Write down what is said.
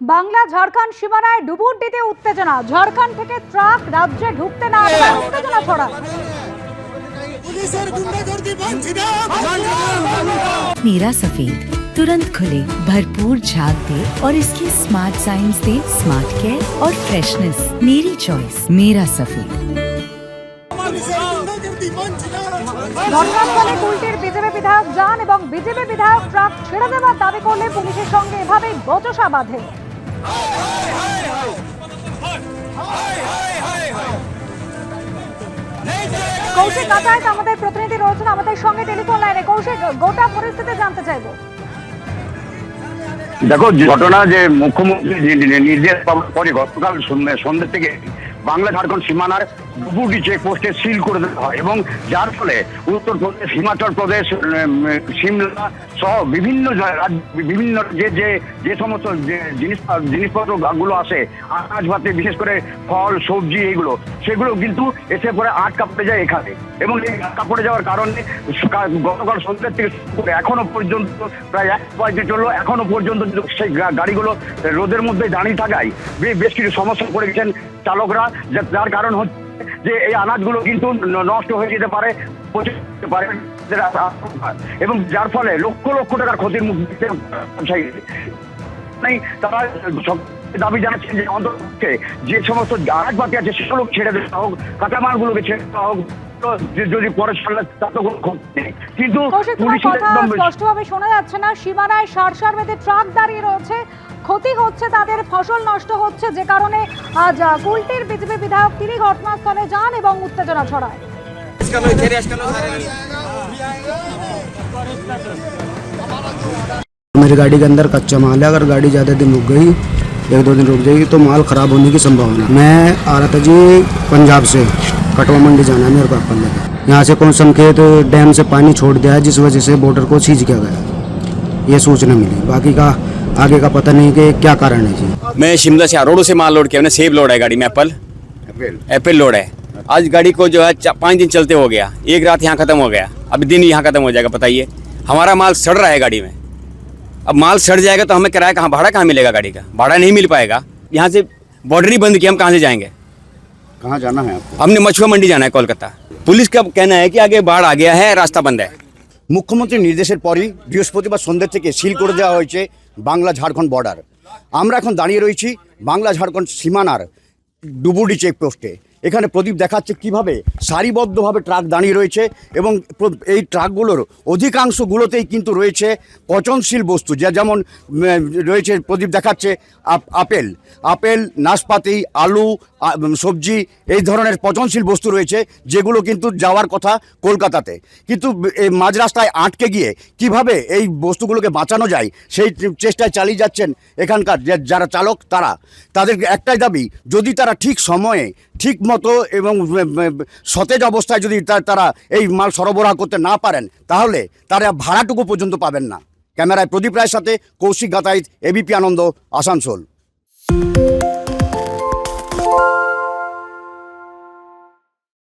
বাংলা ঝাড়খণ্ড সীমানায় ডুবুরডিতে উত্তেজনা ঝাড়খণ্ড থেকে ট্রাক রাজ্যে ঢুকতে না দেওয়ার উত্তেজনা ছড়ায় পুলিশের গুন্ডাগর্দি মানছি না मेरा सफेद तुरंत खुले भरपूर झाग दे और इसके स्मार्ट साइंस दे स्मार्ट केयर और फ्रेशनेस मेरी चॉइस मेरा सफेद পুলিশের গুন্ডাগর্দি মানছি না ঘটনাস্থলে কুলটির বিজেপি বিধায়ক যান এবং বিজেপি বিধায়ক ট্রাক ছেড়ে দেওয়ার দাবি করলে পুলিশের সঙ্গে এভাবেই বচসা বাঁধে কৌশিক গাতায়ত আমাদের প্রতিনিধি রয়েছেন আমাদের সঙ্গে টেলিফোন লাইনে কৌশিক গোটা পরিস্থিতি জানতে চাইব দেখো ঘটনা যে মুখ্যমন্ত্রী নির্দেশ পাওয়ার পরে গতকাল সন্ধ্যে থেকে বাংলা ঝাড়খণ্ড সীমানার ডুবুডি চেকপোস্টে সিল করে দেওয়া হয় এবং যার ফলে উত্তরপ্রদেশ হিমাচল প্রদেশ সিমলা সহ বিভিন্ন বিভিন্ন যে যে যে সমস্ত জিনিস জিনিসপত্রগুলো আসে, আনাজপাতি বিশেষ করে ফল, সবজি এইগুলো, সেগুলো কিন্তু এসে পরে আটকা পড়ে যায় এখানে। এবং এই আটকা পড়ে যাওয়ার কারণে গতকাল সন্ধ্যে থেকে এখনও পর্যন্ত প্রায় এক পয়েন্টে চলল, এখনও পর্যন্ত সেই গাড়িগুলো রোদের মধ্যে দাঁড়িয়ে থাকায় বেশ কিছু সমস্যা পড়ে গেছেন চালকরা যার কারণ হচ্ছে যে এই আনাজগুলো কিন্তু নষ্ট হয়ে যেতে পারে, পচে এবং যার ফলে লক্ষ লক্ষ টাকার ক্ষতির মুখে তারা দাবি জানাচ্ছেন যে অন্তত যে সমস্ত আনাজপাতি আছে সেগুলো ছেড়ে দেওয়া হোক কাঁচামালগুলোকে ছেড়ে দেওয়া হোক তো যে- যদি পরে সামনে তার তো কোনো ক্ষতি নেই কিন্তু কৌশিক তোমার পুলিশের কথা একদম স্পষ্টভাবে শোনা যাচ্ছে না সীমানায় সার সার বেঁধে ট্রাক দাঁড়িয়ে রয়েছে ক্ষতি হচ্ছে তাদের ফসল নষ্ট হচ্ছে যে কারণে আজ আহ, কুলটির বিজেপি বিধায়ক তিনি ঘটনাস্থলে যান এবং উত্তেজনা ছড়ায় मेरी गाड़ी के अंदर कच्चा माल है अगर गाड़ी ज़्यादा दिन रुक गई एक दो दिन रुक जाएगी तो माल ख़राब होने की संभावना मैं आ रहा था जी पंजाब से कटवा मंडी जाना है मेरे को लेकर यहाँ से कौन संकेत डैम से पानी छोड़ दिया है जिस वजह से बॉर्डर को सीज किया गया ये सूचना मिली। बाकी का आगे का पता नहीं कि क्या कारण है जी। मैं शिमला से रोडो से माल लोड किया मैंने सेब लोड है गाड़ी में एप्पल। एप्पल? लोड है। आज गाड़ी को जो है पाँच दिन चलते हो गया। एक रात यहाँ खत्म हो गया। अभी दिन यहाँ खत्म हो जाएगा बताइए। हमारा माल सड़ रहा है गाड़ी में। अब माल सड़ जाएगा तो हमें किराया कहाँ भाड़ा कहाँ मिलेगा गाड़ी का भाड़ा नहीं मिल पाएगा यहाँ से बॉर्डर ही बंद किया हम कहाँ से जाएंगे कहाँ जाना है आपको हमने मछुआ मंडी जाना है कोलकाता पुलिस का कहना है कि आगे बाढ़ आ गया है रास्ता बंद है মুখ্যমন্ত্রীর নির্দেশের পরই বৃহস্পতিবার সন্ধ্যে থেকে সিল করে দেওয়া হয়েছে বাংলা ঝাড়খণ্ড বর্ডার আমরা এখন দাঁড়িয়ে রয়েছি বাংলা ঝাড়খণ্ড সীমানার ডুবুডি চেকপোস্টে এখানে প্রদীপ দেখাচ্ছে কীভাবে সারিবদ্ধভাবে ট্রাক দাঁড়িয়ে রয়েছে এবং এই ট্রাকগুলোর অধিকাংশগুলোতেই কিন্তু রয়েছে পচনশীল বস্তু, যা যেমন রয়েছে প্রদীপ দেখাচ্ছে আপ- আপেল আপেল, নাশপাতি, আলু সবজি, এই ধরনের পচনশীল বস্তু রয়েছে যেগুলো কিন্তু যাওয়ার কথা কলকাতাতে। কিন্তু এই মাঝ রাস্তায় আটকে গিয়ে কীভাবে এই বস্তুগুলোকে বাঁচানো যায় সেই চেষ্টায় চালিয়ে যাচ্ছেন এখানকার যারা চালক তারা। তাদের একটাই দাবি, যদি তারা ঠিক সময়ে ঠিক মতো এবং সতেজ অবস্থায় যদি তারা এই মাল সরবরাহ করতে না পারেন, তাহলে তারা ভাড়াটুকু পর্যন্ত পাবেন না। ক্যামেরায় প্রদীপ রায়ের সাথে কৌশিক গাতাইত এবিপি আনন্দ, আসানসোল।